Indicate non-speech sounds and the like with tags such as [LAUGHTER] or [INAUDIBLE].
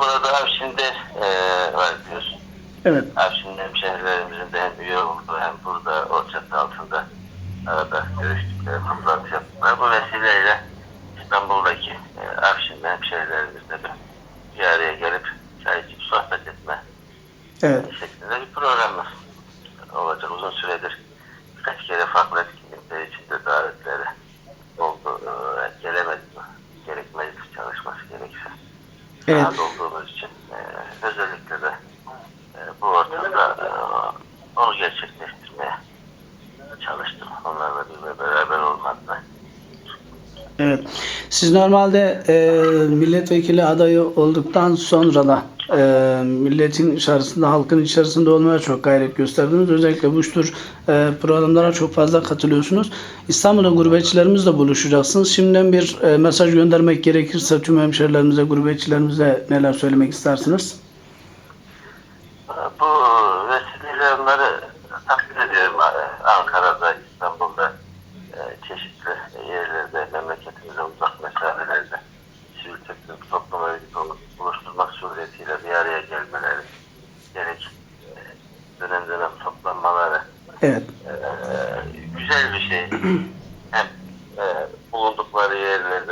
burada Avşin'de e, var diyorsun. Evet. Avşin'in hemşehrilerimizin de hem üye olduğu hem burada o çatı altında arada görüştükleri, toplantı yaptılar. Bu vesileyle İstanbul'daki e, Avşin'in hemşehrilerimizle bir, bir araya gelip çay içip sohbet etme Evet. şeklinde bir programımız olacak. Uzun süredir Evet. Rahat olduğumuz için e, özellikle de e, bu ortamda e, onu gerçekleştirmeye çalıştım. Olmakla. Evet. Siz normalde e, milletvekili adayı olduktan sonra da e, milletin içerisinde, halkın içerisinde olmaya çok gayret gösterdiniz. Özellikle bu tür e, programlara çok fazla katılıyorsunuz. İstanbul'da gurbetçilerimizle buluşacaksınız. Şimdiden bir e, mesaj göndermek gerekirse tüm hemşerilerimize, gurbetçilerimize neler söylemek istersiniz? Bu vesileyle onları takdir ediyorum. Ankara'da, İstanbul'da e, çeşitli Evet. E, güzel bir şey. [CLEARS THROAT] Hem e, bulundukları yerlerde